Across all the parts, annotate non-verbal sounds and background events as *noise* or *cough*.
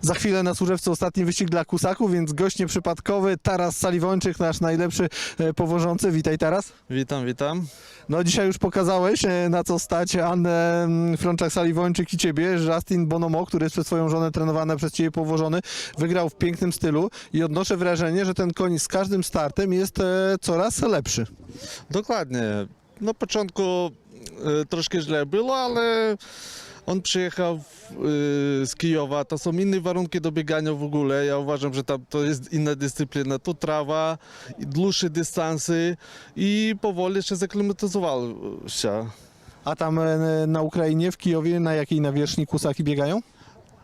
Za chwilę na Służewcu ostatni wyścig dla Kusaków, więc gość nieprzypadkowy, Taras Saliwończyk, nasz najlepszy e, powożący. Witaj Taras. Witam, witam. No dzisiaj już pokazałeś e, na co stać Annę mm, Frączak-Saliwończyk i ciebie. Justin Bonomo, który jest przez swoją żonę trenowany, przez ciebie powożony, wygrał w pięknym stylu i odnoszę wrażenie, że ten koń z każdym startem jest e, coraz lepszy. Dokładnie. Na początku e, troszkę źle było, ale on przyjechał e, z Kijowa. To są inne warunki do biegania w ogóle. Ja uważam, że tam to jest inna dyscyplina. Tu trawa, dłuższe dystansy i powoli się zaklimatyzował się. A tam e, na Ukrainie, w Kijowie, na jakiej nawierzchni Kusaki biegają?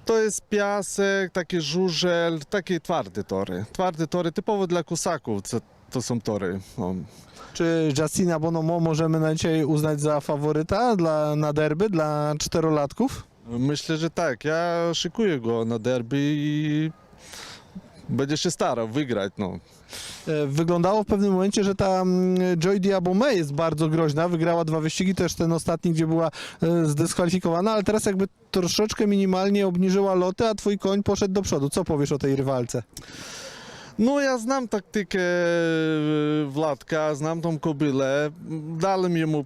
To jest piasek, taki żużel, takie twarde tory. Twarde tory typowo dla kusaków. To są tory. No. Czy Justina Bonomo możemy na dzisiaj uznać za faworyta dla, na derby dla czterolatków? Myślę, że tak. Ja szykuję go na derby i będzie się starał wygrać. No. E, Wyglądało w pewnym momencie, że ta mm, Joy Diabome jest bardzo groźna. Wygrała dwa wyścigi, też ten ostatni, gdzie była e, zdyskwalifikowana, ale teraz jakby troszeczkę minimalnie obniżyła loty, a twój koń poszedł do przodu. Co powiesz o tej rywalce? Ja znam taktykę e, Władka, znam tą kobylę. Dałem mu,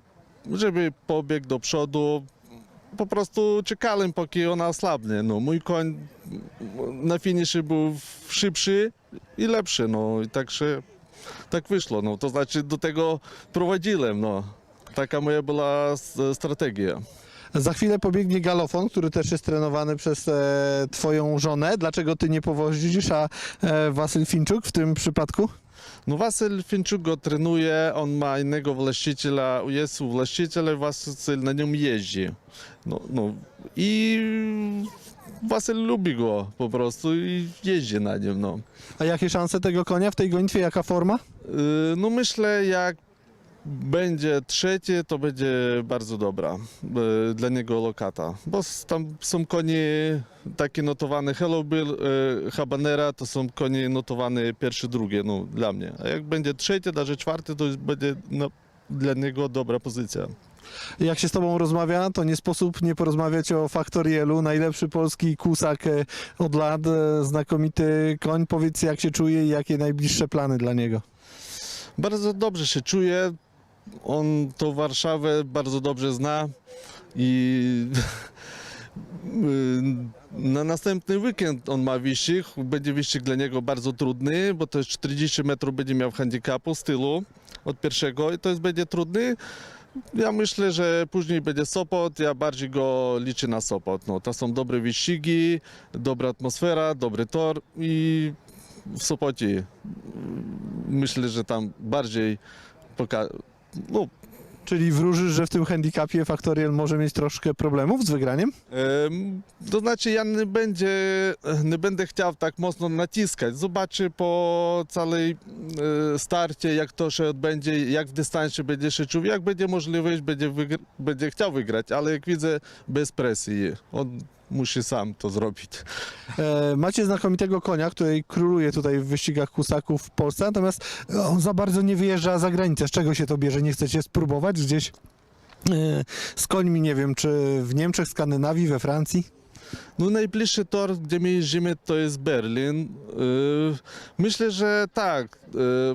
żeby pobiegł do przodu. Po prostu czekałem, póki ona osłabnie. No, mój koń na finiszu był szybszy i lepszy. No, i tak się tak wyszło. No, to znaczy do tego prowadziłem. No. Taka moja była strategia. Za chwilę pobiegnie galofon, który też jest trenowany przez e, twoją żonę. Dlaczego ty nie powozisz, a e, Wasyl Finczuk w tym przypadku? No Wasyl Finczuk go trenuje, on ma innego właściciela, jest właściciel, Wasyl na nim jeździ. No, no. I Wasyl lubi go po prostu i jeździ na nim. No, A jakie szanse tego konia w tej gonitwie, jaka forma? Yy, no myślę, jak będzie trzecie, to będzie bardzo dobra e, dla niego lokata. Bo tam są konie takie notowane Hello Bill, e, Habanera, to są konie notowane pierwsze, drugie, no dla mnie. A jak będzie trzecie, nawet czwarte, to będzie no, dla niego dobra pozycja. Jak się z tobą rozmawia, to nie sposób nie porozmawiać o Faktorielu, najlepszy polski kusak e, od lat, e, znakomity koń. Powiedz jak się czuje i jakie najbliższe plany dla niego. Bardzo dobrze się czuję. On tą Warszawę bardzo dobrze zna i *laughs* na następny weekend on ma wyścig. Będzie wyścig dla niego bardzo trudny, bo to jest 40 metrów będzie miał handicapu z tyłu od pierwszego i to jest będzie trudny. Ja myślę, że później będzie Sopot, ja bardziej go liczę na Sopot. No, to są dobre wyścigi, dobra atmosfera, dobry tor i w Sopocie myślę, że tam bardziej poka- no, Czyli wróżysz, że w tym handicapie Faktoriel może mieć troszkę problemów z wygraniem? Em, To znaczy, ja nie, będzie, nie będę chciał tak mocno naciskać. Zobaczę po całej e, starcie, jak to się odbędzie, jak w dystansie będzie się czuł. Jak będzie możliwość, będzie, wygr- będzie chciał wygrać, ale jak widzę, bez presji. On musi sam to zrobić. E, macie znakomitego konia, który króluje tutaj w wyścigach kusaków w Polsce, natomiast on za bardzo nie wyjeżdża za granicę. Z czego się to bierze? Nie chcecie spróbować gdzieś e, z końmi, nie wiem, czy w Niemczech, Skandynawii, we Francji? No najbliższy tor, gdzie my jeździmy, to jest Berlin. Yy, Myślę, że tak,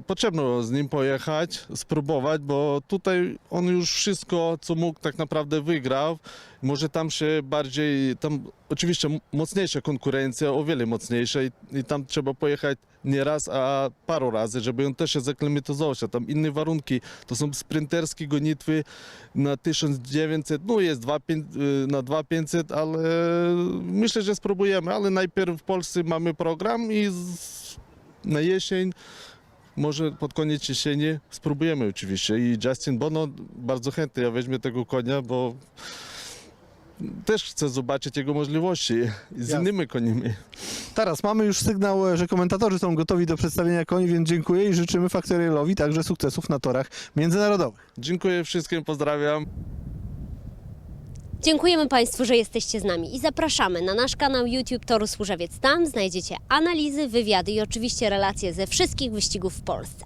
potrzebno z nim pojechać, spróbować, bo tutaj on już wszystko, co mógł, tak naprawdę wygrał. Może tam się bardziej, tam oczywiście mocniejsza konkurencja, o wiele mocniejsza i, i tam trzeba pojechać nie raz, a paru razy, żeby on też się zaklimatyzował się. Tam inne warunki, to są sprinterskie gonitwy na 1900, no jest 2500, y, na 2500, ale myślę, że spróbujemy, ale najpierw w Polsce mamy program i z, na jesień, może pod koniec jesieni spróbujemy oczywiście i Justin Bono bardzo chętnie ja weźmie tego konia, bo też chcę zobaczyć jego możliwości z Jasne. innymi koniami. Teraz mamy już sygnał, e, że komentatorzy są gotowi do przedstawienia koni, więc dziękuję i życzymy Faktorielowi także sukcesów na torach międzynarodowych. Dziękuję wszystkim, pozdrawiam. Dziękujemy Państwu, że jesteście z nami i zapraszamy na nasz kanał YouTube Toru Służewiec. Tam znajdziecie analizy, wywiady i oczywiście relacje ze wszystkich wyścigów w Polsce.